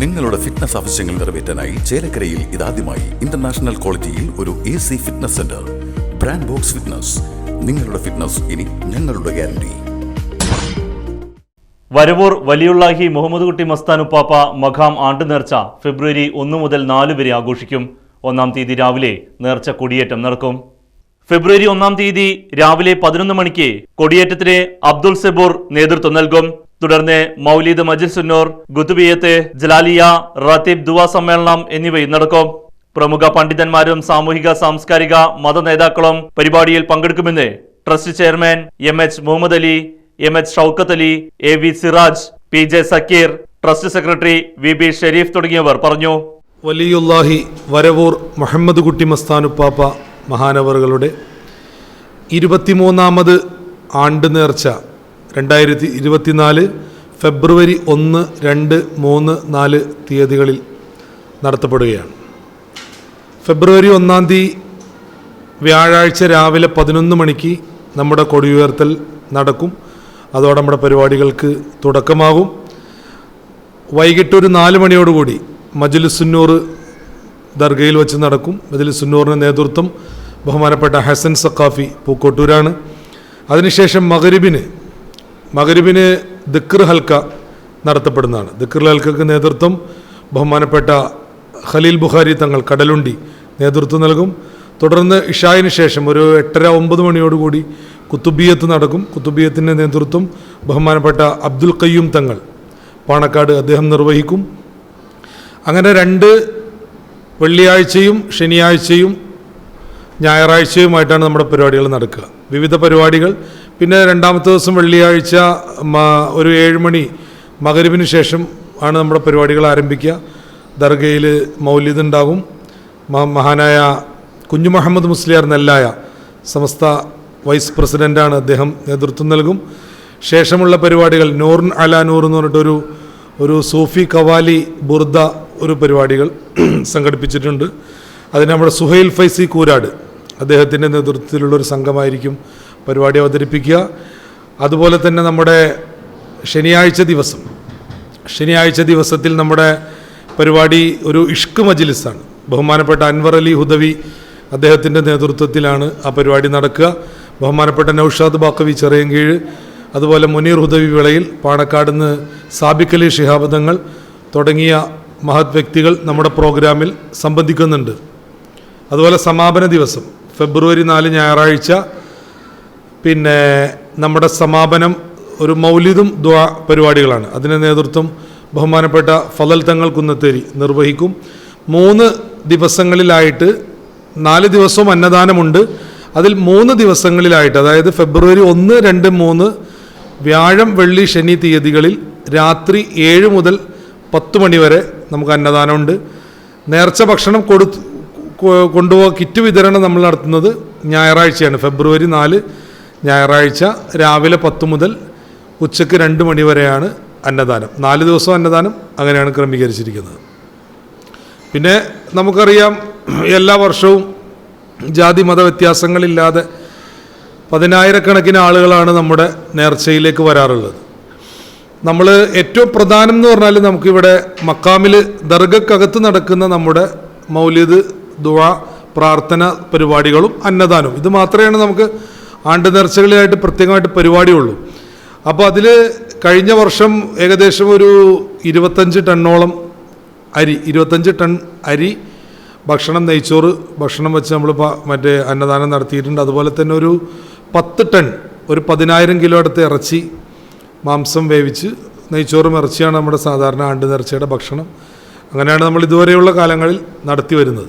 നിങ്ങളുടെ ഫിറ്റ്നസ് ആവശ്യങ്ങൾ നിറവേറ്റാനായി ചേലക്കരയിൽ ഇതാദ്യമായി ഇന്റർനാഷണൽ ക്വാളിറ്റിയിൽ ഒരു A C fitness centre brand box fitness നിങ്ങളുടെ ഫിറ്റ്നസ് ഇനി ഞങ്ങളുടെ ഗ്യാരണ്ടി വരവൂർ വലിയുള്ളാഹി മുഹമ്മദ് കുട്ടി മസ്താൻ മഖാം ആണ്ട് നേർച്ച ഫെബ്രുവരി ഒന്ന് മുതൽ നാല് വരെ ആഘോഷിക്കും. ഒന്നാം തീയതി രാവിലെ നേർച്ച കൊടിയേറ്റം നടക്കും. ഫെബ്രുവരി ഒന്നാം തീയതി രാവിലെ പതിനൊന്ന് മണിക്ക് കൊടിയേറ്റത്തിന് അബ്ദുൾ സെബൂർ നേതൃത്വം നൽകും. തുടർന്ന് മൗലീദ് മജിസുന്നൂർ ഗുതുബിയത്ത് ജലാലിയ റത്തീബ് ദുവ സമ്മേളനം എന്നിവയും നടക്കും. പ്രമുഖ പണ്ഡിതന്മാരും സാമൂഹിക സാംസ്കാരിക മത നേതാക്കളും പരിപാടിയിൽ പങ്കെടുക്കുമെന്ന് trust chairman M H Muhammad Ali M H Shoukath Ali A V Siraj P J Zakir trust secretary V B Sharif തുടങ്ങിയവർ പറഞ്ഞു. വലിയുല്ലാഹി വരവൂർ മുഹമ്മദ് കുട്ടി മസ്താനുപ്പാപ്പ മഹാനവറുകളുടെ ഇരുപത്തിമൂന്നാമത് ആണ്ട് നേർച്ച രണ്ടായിരത്തി ഇരുപത്തിനാല് ഫെബ്രുവരി ഒന്ന് രണ്ട് മൂന്ന് നാല് തീയതികളിൽ നടത്തപ്പെടുകയാണ്. ഫെബ്രുവരി ഒന്നാം തീയതി വ്യാഴാഴ്ച രാവിലെ പതിനൊന്ന് മണിക്ക് നമ്മുടെ കൊടിയുയർത്തൽ നടക്കും. അതോടെ നമ്മുടെ പരിപാടികൾക്ക് തുടക്കമാകും. വൈകിട്ട് ഒരു നാല് മണിയോടുകൂടി മജ്ലിസുന്നൂർ ദർഗയിൽ വെച്ച് നടക്കും. മജ്ലിസുന്നൂറിന് നേതൃത്വം ബഹുമാനപ്പെട്ട ഹസൻ സക്കാഫി പൂക്കോട്ടൂരാണ്. അതിനുശേഷം മകരിബിന് മകരിബിന് ദിക്ർ ഹൽക്ക നടത്തപ്പെടുന്നതാണ്. ദിക്ർ ഹൽക്കക്ക് നേതൃത്വം ബഹുമാനപ്പെട്ട ഖലീൽ ബുഖാരി തങ്ങൾ കടലുണ്ടി നേതൃത്വം നൽകും. തുടർന്ന് ഇഷായിന് ശേഷം ഒരു എട്ടര ഒമ്പത് മണിയോടുകൂടി കുത്തുബിയത്ത് നടക്കും. കുത്തുബിയത്തിന്റെ നേതൃത്വം ബഹുമാനപ്പെട്ട അബ്ദുൽ കയ്യൂം തങ്ങൾ പാണക്കാട് അദ്ദേഹം നിർവഹിക്കും. അങ്ങനെ രണ്ട് വെള്ളിയാഴ്ചയും ശനിയാഴ്ചയും ഞായറാഴ്ചയുമായിട്ടാണ് നമ്മുടെ പരിപാടികൾ നടക്കുക. വിവിധ പരിപാടികൾ പിന്നെ രണ്ടാമത്തെ ദിവസം വെള്ളിയാഴ്ച ഒരു ഏഴ് മണി മകരുവിന് ശേഷം ആണ് നമ്മുടെ പരിപാടികൾ ആരംഭിക്കുക. ദർഗയിൽ മൗലിദ് ഉണ്ടാകും മഹാനായ കുഞ്ഞു മുഹമ്മദ് മുസ്ലിയാർ നെല്ലായ സമസ്ത വൈസ് പ്രസിഡന്റാണ് അദ്ദേഹം നേതൃത്വം നൽകും. ശേഷമുള്ള പരിപാടികൾ നൂറിൻ അല നൂർ എന്ന് പറഞ്ഞിട്ടൊരു ഒരു സൂഫി കവാലി ബുർദ ഒരു പരിപാടികൾ സംഘടിപ്പിച്ചിട്ടുണ്ട്. അതിന് നമ്മുടെ സുഹൈൽ ഫൈസി കൂരാട് അദ്ദേഹത്തിന്റെ നേതൃത്വത്തിലുള്ളൊരു സംഘമായിരിക്കും പരിപാടി അവതരിപ്പിക്കുക. അതുപോലെ തന്നെ നമ്മുടെ ശനിയാഴ്ച ദിവസം. ശനിയാഴ്ച ദിവസത്തിൽ നമ്മുടെ പരിപാടി ഒരു ഇഷ്ക് മജിലിസാണ്. ബഹുമാനപ്പെട്ട അൻവർ അലി ഹുദവി അദ്ദേഹത്തിന്റെ നേതൃത്വത്തിലാണ് ആ പരിപാടി നടക്കുക. ബഹുമാനപ്പെട്ട നൌഷാദ് ബാക്കവി ചെറിയൻകീഴ് അതുപോലെ മുനീർ ഹുദവി വിളയിൽ പാണക്കാട് നിന്ന് സാബിക് അലി ഷിഹാബ് തുടങ്ങിയ മഹത് വ്യക്തികൾ നമ്മുടെ പ്രോഗ്രാമിൽ സംബന്ധിക്കുന്നുണ്ട്. അതുപോലെ സമാപന ദിവസം ഫെബ്രുവരി നാല് ഞായറാഴ്ച പിന്നെ നമ്മുടെ സമാപനം ഒരു മൗലിദും ദ്വാ പരിപാടികളാണ്. അതിന് നേതൃത്വം ബഹുമാനപ്പെട്ട ഫലൽ തങ്ങൾ കുന്നത്തേരി നിർവഹിക്കും. മൂന്ന് ദിവസങ്ങളിലായിട്ട് നാല് ദിവസവും അന്നദാനമുണ്ട്. അതിൽ മൂന്ന് ദിവസങ്ങളിലായിട്ട് അതായത് ഫെബ്രുവരി ഒന്ന് രണ്ട് മൂന്ന് വ്യാഴം വെള്ളി ശനി തീയതികളിൽ രാത്രി ഏഴ് മുതൽ പത്ത് മണി വരെ നമുക്ക് അന്നദാനമുണ്ട്. നേർച്ച ഭക്ഷണം കൊടുത്ത് കൊണ്ടുപോകാൻ കിറ്റ് വിതരണം നമ്മൾ നടത്തുന്നത് ഞായറാഴ്ചയാണ്. ഫെബ്രുവരി നാല് ഞായറാഴ്ച രാവിലെ പത്ത് മുതൽ ഉച്ചയ്ക്ക് രണ്ട് മണി വരെയാണ് അന്നദാനം. നാല് ദിവസം അന്നദാനം അങ്ങനെയാണ് ക്രമീകരിച്ചിരിക്കുന്നത്. പിന്നെ നമുക്കറിയാം എല്ലാ വർഷവും ജാതി മത വ്യത്യാസങ്ങളില്ലാതെ പതിനായിരക്കണക്കിന് ആളുകളാണ് നമ്മുടെ നേർച്ചയിലേക്ക് വരാറുള്ളത്. നമ്മൾ ഏറ്റവും പ്രധാനം എന്ന് പറഞ്ഞാൽ നമുക്കിവിടെ മക്കാമിൽ ദർഗക്കകത്ത് നടക്കുന്ന നമ്മുടെ മൗലിദ് ദുവ പ്രാർത്ഥന പരിപാടികളും അന്നദാനവും. ഇത് മാത്രമേ നമുക്ക് ആണ്ട് നേർച്ചകളിലായിട്ട് പ്രത്യേകമായിട്ട് പരിപാടിയുള്ളൂ. അപ്പോൾ അതിൽ കഴിഞ്ഞ വർഷം ഏകദേശം ഒരു ഇരുപത്തഞ്ച് ടണ്ണോളം അരി ഇരുപത്തഞ്ച് ടൺ അരി ഭക്ഷണം നെയ്ച്ചോറ് ഭക്ഷണം വെച്ച് നമ്മൾ മറ്റേ അന്നദാനം നടത്തിയിട്ടുണ്ട്. അതുപോലെ തന്നെ ഒരു പത്ത് ടൺ ഒരു പതിനായിരം കിലോ അടുത്ത് ഇറച്ചി മാംസം വേവിച്ച് നെയ്ച്ചോറും ഇറച്ചിയാണ് നമ്മുടെ സാധാരണ ആണ്ട് നേർച്ചയുടെ ഭക്ഷണം. അങ്ങനെയാണ് നമ്മൾ ഇതുവരെയുള്ള കാലങ്ങളിൽ നടത്തി വരുന്നത്.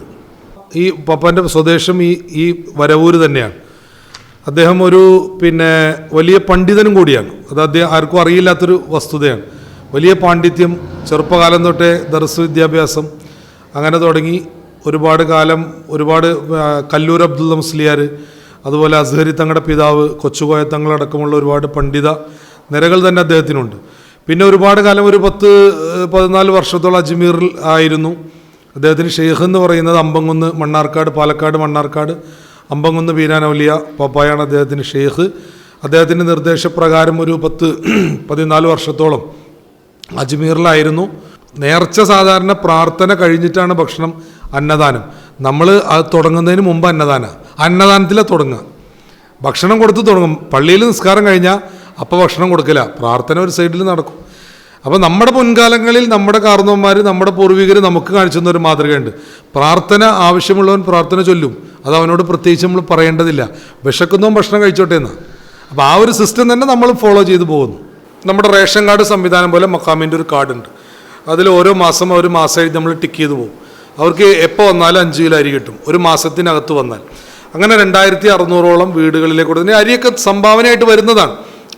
ഈ പപ്പന്റെ സ്വദേശം ഈ ഈ വരവൂര് തന്നെയാണ്. അദ്ദേഹം ഒരു പിന്നെ വലിയ പണ്ഡിതനും കൂടിയാണ്. അത് അദ്ദേഹം ആർക്കും അറിയില്ലാത്തൊരു വസ്തുതയാണ്. വലിയ പാണ്ഡിത്യം ചെറുപ്പകാലം തൊട്ടേ ദർസ് വിദ്യാഭ്യാസം അങ്ങനെ തുടങ്ങി ഒരുപാട് കാലം ഒരുപാട് കല്ലൂർ അബ്ദുള്ള മുസ്ലിയാർ അതുപോലെ അസ്ഹരി തങ്ങളുടെ പിതാവ് കൊച്ചുകോയ തങ്ങളടക്കമുള്ള ഒരുപാട് പണ്ഡിത നിരകൾ തന്നെ അദ്ദേഹത്തിനുണ്ട്. പിന്നെ ഒരുപാട് കാലം ഒരു പത്ത് പതിനാല് വർഷത്തോളം അജ്മീറിൽ ആയിരുന്നു. അദ്ദേഹത്തിന് ഷെയ്ഖ് എന്ന് പറയുന്നത് അമ്പങ്കുന്ന് മണ്ണാർക്കാട് പാലക്കാട് മണ്ണാർക്കാട് അമ്പങ്കുന്ന് ബീരാനൗലിയ പപ്പായാണ് അദ്ദേഹത്തിന്റെ ഷെയ്ഖ്. അദ്ദേഹത്തിന്റെ നിർദ്ദേശപ്രകാരം ഒരു പത്ത് പതിനാല് വർഷത്തോളം അജ്മീറിലായിരുന്നു. നേർച്ച സാധാരണ പ്രാർത്ഥന കഴിഞ്ഞിട്ടാണ് ഭക്ഷണം അന്നദാനം. നമ്മൾ അത് തുടങ്ങുന്നതിന് മുമ്പ് അന്നദാന. അന്നദാനത്തിലാണ് തുടങ്ങുക. ഭക്ഷണം കൊടുത്ത് തുടങ്ങും. പള്ളിയിൽ നിസ്കാരം കഴിഞ്ഞാൽ അപ്പോൾ ഭക്ഷണം കൊടുക്കില്ല പ്രാർത്ഥന ഒരു സൈഡിൽ നടക്കും. അപ്പോൾ നമ്മുടെ മുൻകാലങ്ങളിൽ നമ്മുടെ കാർന്നവന്മാർ നമ്മുടെ പൂർവികർ നമുക്ക് കാണിച്ചു തന്ന മാതൃകയുണ്ട്. പ്രാർത്ഥന ആവശ്യമുള്ളവൻ പ്രാർത്ഥന ചൊല്ലും. അത് അവനോട് പ്രത്യേകിച്ച് നമ്മൾ പറയേണ്ടതില്ല. വിശക്കുന്നവൻ ഭക്ഷണം കഴിച്ചോട്ടെ എന്ന്. അപ്പോൾ ആ ഒരു സിസ്റ്റം തന്നെ നമ്മൾ ഫോളോ ചെയ്തു പോകുന്നു. നമ്മുടെ റേഷൻ കാർഡ് സംവിധാനം പോലെ മക്കാമിന്റെ ഒരു കാർഡുണ്ട് അതിൽ ഓരോ മാസം ഒരു മാസമായിട്ട് നമ്മൾ ടിക്ക് ചെയ്തു പോകും. അവർക്ക് എപ്പോൾ വന്നാലും അഞ്ച് കിലോ അരി കിട്ടും. ഒരു മാസത്തിനകത്ത് വന്നാൽ. അങ്ങനെ രണ്ടായിരത്തി അറുന്നൂറോളം വീടുകളിലേക്ക് കൊടുത്തു അരിയൊക്കെ സംഭാവനയായിട്ട് വരുന്നതാണ്.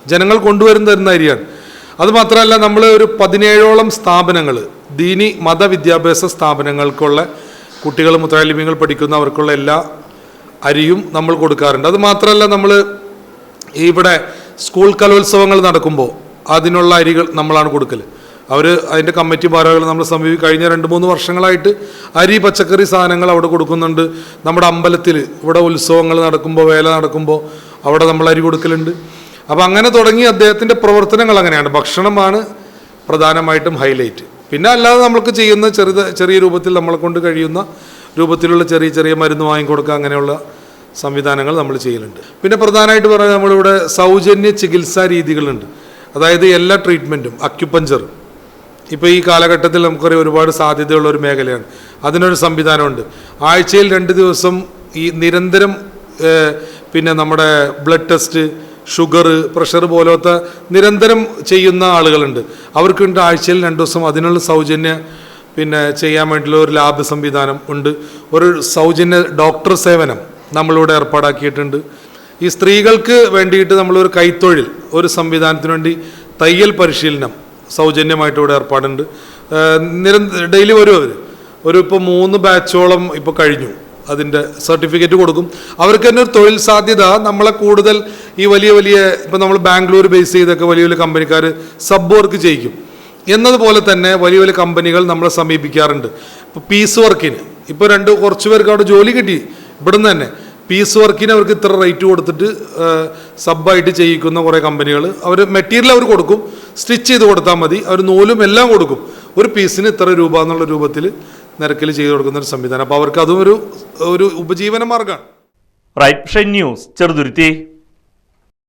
ജനങ്ങൾ കൊണ്ടുവരുന്ന തരുന്ന അരിയാണ്. അതുമാത്രമല്ല നമ്മൾ ഒരു പതിനേഴോളം സ്ഥാപനങ്ങൾ ദീനി മതവിദ്യാഭ്യാസ സ്ഥാപനങ്ങൾക്കുള്ള കുട്ടികൾ മുത്താലിമ്യങ്ങൾ പഠിക്കുന്ന അവർക്കുള്ള എല്ലാ അരിയും നമ്മൾ കൊടുക്കാറുണ്ട്. അത് മാത്രമല്ല നമ്മൾ ഇവിടെ സ്കൂൾ കലോത്സവങ്ങൾ നടക്കുമ്പോൾ അതിനുള്ള അരികൾ നമ്മളാണ് കൊടുക്കൽ അവർ അതിന്റെ കമ്മിറ്റി ഭാരവാഹികൾ നമ്മൾ സമീപി കഴിഞ്ഞ രണ്ട് മൂന്ന് വർഷങ്ങളായിട്ട് അരി പച്ചക്കറി സാധനങ്ങൾ അവിടെ കൊടുക്കുന്നുണ്ട്. നമ്മുടെ അമ്പലത്തിൽ ഇവിടെ ഉത്സവങ്ങൾ നടക്കുമ്പോൾ വേല നടക്കുമ്പോൾ അവിടെ നമ്മൾ അരി കൊടുക്കലുണ്ട്. അപ്പോൾ അങ്ങനെ തുടങ്ങി അദ്ദേഹത്തിന്റെ പ്രവർത്തനങ്ങൾ അങ്ങനെയാണ്. ഭക്ഷണമാണ് പ്രധാനമായിട്ടും ഹൈലൈറ്റ്. പിന്നെ അല്ലാതെ നമ്മൾക്ക് ചെയ്യുന്ന ചെറുത് ചെറിയ രൂപത്തിൽ നമ്മളെ കൊണ്ട് കഴിയുന്ന രൂപത്തിലുള്ള ചെറിയ ചെറിയ മരുന്ന് വാങ്ങിക്കൊടുക്കുക അങ്ങനെയുള്ള സംവിധാനങ്ങൾ നമ്മൾ ചെയ്യലുണ്ട്. പിന്നെ പ്രധാനമായിട്ട് പറഞ്ഞാൽ നമ്മളിവിടെ സൗജന്യ ചികിത്സാ രീതികളുണ്ട്. അതായത് എല്ലാ ട്രീറ്റ്മെന്റും അക്യുപഞ്ചർ. ഇപ്പോൾ ഈ കാലഘട്ടത്തിൽ നമുക്കറിയാം ഒരുപാട് സാധ്യതയുള്ള ഒരു മേഖലയാണ്. അതിനൊരു സംവിധാനമുണ്ട്. ആഴ്ചയിൽ രണ്ട് ദിവസം ഈ നിരന്തരം പിന്നെ നമ്മുടെ ബ്ലഡ് ടെസ്റ്റ് ഷുഗർ പ്രഷർ പോലത്തെ നിരന്തരം ചെയ്യുന്ന ആളുകളുണ്ട്. അവർക്കുണ്ട് ആഴ്ചയിൽ രണ്ട് ദിവസം അതിനുള്ള സൗജന്യ പിന്നെ ചെയ്യാൻ വേണ്ടിയുള്ള ഒരു ലാബ് സംവിധാനം ഉണ്ട്. ഒരു സൗജന്യ ഡോക്ടർ സേവനം നമ്മളിവിടെ ഏർപ്പാടാക്കിയിട്ടുണ്ട്. ഈ സ്ത്രീകൾക്ക് വേണ്ടിയിട്ട് നമ്മളൊരു കൈത്തൊഴിൽ ഒരു സംവിധാനത്തിന് വേണ്ടി തയ്യൽ പരിശീലനം സൗജന്യമായിട്ട് ഇവിടെ ഏർപ്പാടുണ്ട്. നിരന്തര ഡെയിലി വരും അവർ ഒരു ഇപ്പോൾ മൂന്ന് ബാച്ചോളം ഇപ്പോൾ കഴിഞ്ഞു. അതിന്റെ സർട്ടിഫിക്കറ്റ് കൊടുക്കും. അവർക്ക് തന്നെ ഒരു തൊഴിൽ സാധ്യത. നമ്മളെ കൂടുതൽ ഈ വലിയ വലിയ ഇപ്പം നമ്മൾ ബാംഗ്ലൂർ ബേസ് ചെയ്തൊക്കെ വലിയ വലിയ കമ്പനിക്കാർ സബ് വർക്ക് ചെയ്യിക്കും. എന്നതുപോലെ തന്നെ വലിയ വലിയ കമ്പനികൾ നമ്മളെ സമീപിക്കാറുണ്ട്. ഇപ്പോൾ പീസ് വർക്കിന് ഇപ്പോൾ രണ്ട് കുറച്ച് പേർക്ക് അവിടെ ജോലി കിട്ടി. ഇവിടുന്ന് തന്നെ. പീസ് വർക്കിന് അവർക്ക് ഇത്ര റേറ്റ് കൊടുത്തിട്ട് സബായിട്ട് ചെയ്യിക്കുന്ന കുറേ കമ്പനികൾ അവർ മെറ്റീരിയൽ അവർ കൊടുക്കും. സ്റ്റിച്ച് ചെയ്ത് കൊടുത്താൽ മതി. അവർ നൂലും എല്ലാം കൊടുക്കും. ഒരു പീസിന് ഇത്ര രൂപ എന്നുള്ള രൂപത്തിൽ നിരക്കിൽ ചെയ്തു കൊടുക്കുന്ന ഒരു സംവിധാനം. അപ്പോൾ അവർക്ക് അതും ഒരു ഒരു ഉപജീവന മാർഗമാണ്. Right news Cheruthuruthy.